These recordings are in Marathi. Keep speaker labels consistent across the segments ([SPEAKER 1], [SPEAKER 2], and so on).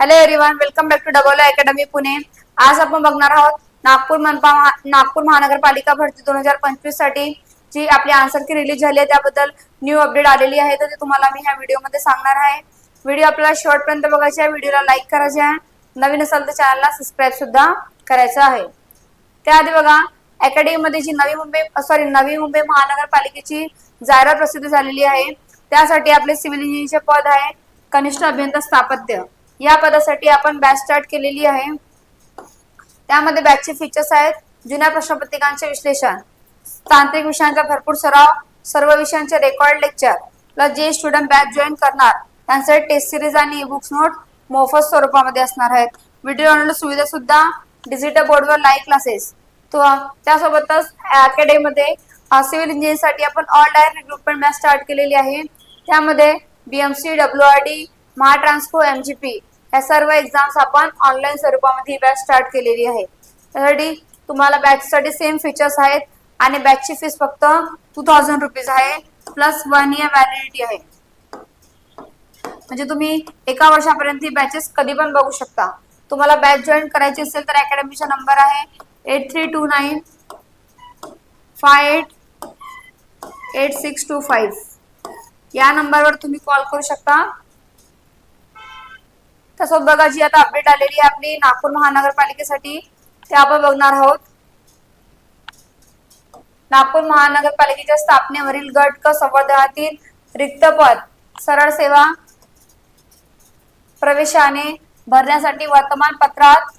[SPEAKER 1] Hello everyone welcome back to double academy Pune आज आपण बघणार आहोत नागपूर मनपा नागपूर महानगरपालिका भरती दोन हजार पंचवीससाठी जी आपली आन्सर की रिलीज झाली आहे त्याबद्दल न्यू अपडेट आलेली आहे तर ते तुम्हाला मी ह्या व्हिडिओमध्ये सांगणार आहे. व्हिडिओ आपल्याला शेवटपर्यंत बघायचा आहे व्हिडिओला लाईक करायचे आहे. नवीन असेल तर चॅनलला सबस्क्राईब सुद्धा करायचं आहे. त्याआधी बघा अकॅडमीमध्ये जी नवी मुंबई सॉरी नवी मुंबई महानगरपालिकेची जाहिरात प्रसिद्ध झालेली आहे. त्यासाठी आपले सिव्हिल इंजिनियरचे पद आहे कनिष्ठ अभियंता स्थापत्य. या पदासाठी आपण बॅच स्टार्ट केलेली आहे. त्यामध्ये बॅचचे फीचर्स आहेत. जुन्या प्रश्नपत्रिकांचे विश्लेषण तांत्रिक विषयांचा भरपूर सराव सर्व विषयांचे रेकॉर्ड लेक्चर प्लस जे स्टुडंट बॅच जॉईन करणार त्यांसाठी टेस्ट सिरीज आणि बुक्स नोट मोफत स्वरूपामध्ये असणार आहेत. व्हिडिओ डाउनलोड सुविधा सुद्धा डिजिटल बोर्डवर लाईव्ह क्लासेस तो त्यासोबतच अकॅडमीमध्ये सिव्हिल इंजिनिअरिंगसाठी आपण all direct recruitment batch start केलेली आहे. त्यामध्ये BMC W R D Mahatransco M G P या सर्व एक्झाम्स आपण ऑनलाईन स्वरूपामध्ये ही बॅच स्टार्ट केलेली आहे. त्यासाठी तुम्हाला बॅचसाठी सेम फीचर्स आहेत आणि बॅचची फीस फक्त टू थाउजंड रुपीज आहे प्लस वन इयर व्हॅलिडिटी आहे. म्हणजे तुम्ही एका वर्षापर्यंत ही बॅचेस कधी पण बघू शकता. तुम्हाला बॅच जॉईन करायची असेल तर अकॅडमीचा नंबर आहे eight three two nine five eight eight six two five या नंबरवर तुम्ही कॉल करू शकता. तसंच बघा जी आता अपडेट आलेली आहे आपली नागपूर महानगरपालिकेसाठी ते आपण बघणार आहोत. नागपूर महानगरपालिकेच्या स्थापनेवरील गट क संवर्धनातील रिक्त पद सरळ सेवा प्रवेशाने भरण्यासाठी वर्तमानपत्रात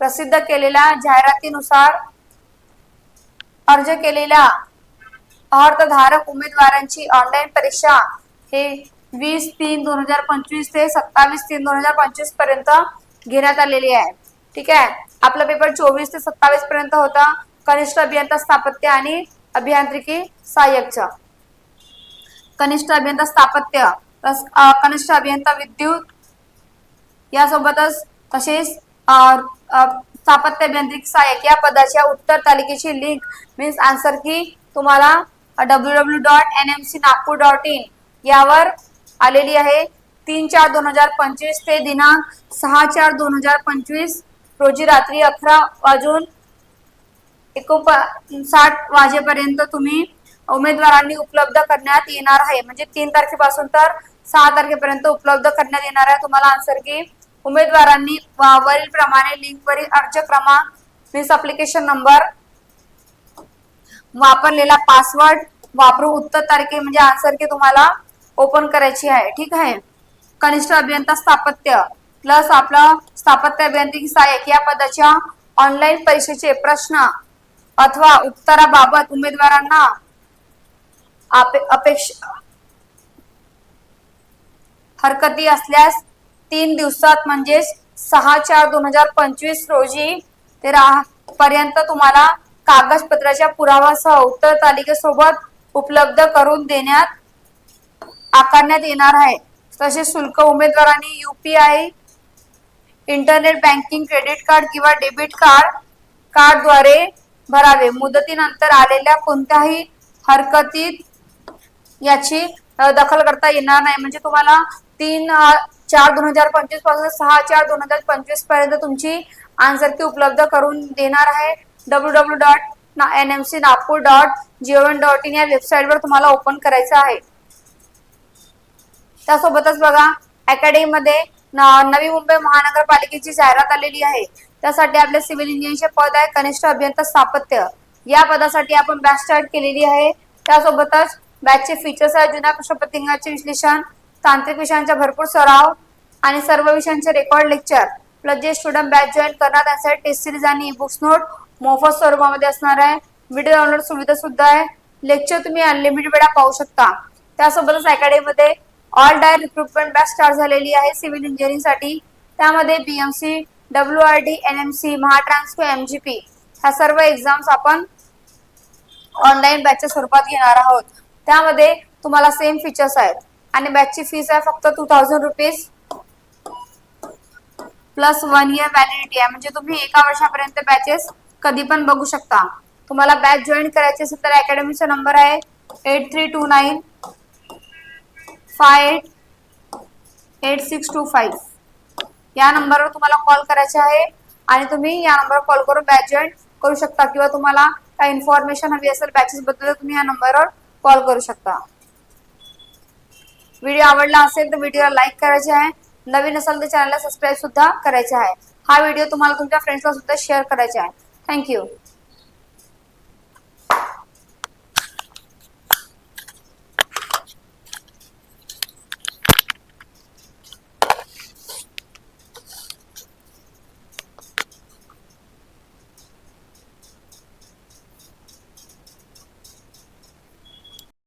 [SPEAKER 1] प्रसिद्ध केलेल्या जाहिरातीनुसार अर्ज केलेल्या अर्थधारक उमेदवारांची ऑनलाईन परीक्षा हे वीस तीन दोन हजार पंचवीस ते सत्तावीस तीन दोन हजार पंचवीसपर्यंत घेण्यात आलेली आहे. ठीक आहे? आपला पेपर चोवीस ते सत्तावीस पर्यंत होता. कनिष्ठ अभियंता स्थापत्य आणि अभियांत्रिकी सहाय्यकचा. कनिष्ठ अभियंता स्थापत्य कनिष्ठ अभियंता विद्युत यासोबतच तसेच स्थापत्य अभियांत्रिकी सहाय्यक या पदाच्या उत्तर तालिकेची लिंक मीन्स आन्सर की तुम्हाला W W dot N M C Nagpur dot in यावर आलेली आहे. तीन चार दोन हजार पंचवीस ते दिनांक सहा चार दोन हजार पंचवीस रोजी रात्री अकरा वाजून एकोप साठ वाजेपर्यंत तुम्ही उमेदवारांनी उपलब्ध करण्यात येणार आहे. म्हणजे तीन तारखेपासून तर सहा तारखेपर्यंत उपलब्ध करण्यात येणार आहे. तुम्हाला आन्सर की उमेदवारांनी वरील प्रमाणे लिंकवरील अर्ज क्रमांक मीन्स अप्लिकेशन नंबर वापरलेला पासवर्ड वापरून उत्तर तारखे म्हणजे आन्सर की तुम्हाला ओपन करायची आहे. ठीक आहे? कनिष्ठ अभियंता स्थापत्य प्लस आपलं स्थापत्य अभियांत्रिकी सहाय्यक या पदाच्या ऑनलाईन परीक्षेचे प्रश्न अथवा उत्तराबाबत उमेदवारांना अपेक्षा हरकती असल्यास तीन दिवसात म्हणजेच सहा चार दोन हजार पंचवीस रोजी ते पर्यंत तुम्हाला कागदपत्राच्या पुरावासह उत्तर तालिकेसोबत उपलब्ध करून देण्यात आकारण्यात येणार आहे. तसेच शुल्क उमेदवारांनी UPI internet banking credit card किंवा डेबिट कार्ड कार्डद्वारे भरावे. मुदतीनंतर आलेल्या कोणत्याही हरकतीत याची दखल करता येणार नाही. म्हणजे तुम्हाला तीन चार दोन हजार पंचवीसपासून सहा चार दोन हजार पंचवीसपर्यंत तुमची आन्सर की उपलब्ध करून देणार आहे. W W dot N M C Nagpur dot जीओन dot in या वेबसाईटवर तुम्हाला ओपन करायचं आहे. त्यासोबतच बघा अकॅडमीमध्ये न- नवी मुंबई महानगरपालिकेची जाहिरात आलेली आहे. त्यासाठी आपले सिव्हिल इंजिनिअरचे पद आहे कनिष्ठ अभियंता स्थापत्य. या पदासाठी आपण बॅच स्टार्ट केलेली आहे. त्यासोबतच बॅचचे फीचर्स आहे जुन्या प्रश्नपत्रिकांचे विश्लेषण तांत्रिक विषयांचा भरपूर सराव आणि सर्व विषयांचे रेकॉर्ड लेक्चर प्लस जे स्टुडंट बॅच जॉईन करणार त्यासाठी टेस्ट सिरीज आणि बुक्स नोट मोफत स्वरूपामध्ये असणार आहे. व्हिडिओ डाउनलोड सुविधा सुद्धा आहे. लेक्चर तुम्ही अनलिमिटेड वेळा पाहू शकता. त्यासोबतच अकॅडमीमध्ये all direct recruitment batch start झालेली आहे सिव्हिल इंजिनिअरिंगसाठी. त्यामध्ये BMC W R D N M C Mahatransco M G P ह्या सर्व एक्झाम्स आपण ऑनलाईन बॅचच्या स्वरूपात घेणार आहोत. त्यामध्ये तुम्हाला सेम फीचर्स आहेत. आणि बॅचची फीस आहे फक्त two thousand rupees plus one year validity आहे. म्हणजे तुम्ही एका वर्षापर्यंत बॅचेस कधी पण बघू शकता. तुम्हाला बॅच जॉईन करायची असेल तर अकॅडमीचा नंबर आहे eight three two nine five eight eight six two five या नंबरवर तुम्हाला कॉल करायचे आहे आणि तुम्ही या नंबरवर कॉल करून बॅच जॉईन करू शकता किंवा तुम्हाला काही इन्फॉर्मेशन हवी असेल बॅचेस बद्दल तुम्ही या नंबरवर कॉल करू शकता. व्हिडिओ आवडला असेल तर व्हिडिओला लाईक करायचे आहे. नवीन असेल तर चॅनलला सबस्क्राईब सुद्धा करायचे आहे. हा व्हिडिओ तुम्हाला तुमच्या फ्रेंड्सला सुद्धा शेअर करायचा आहे. थँक्यू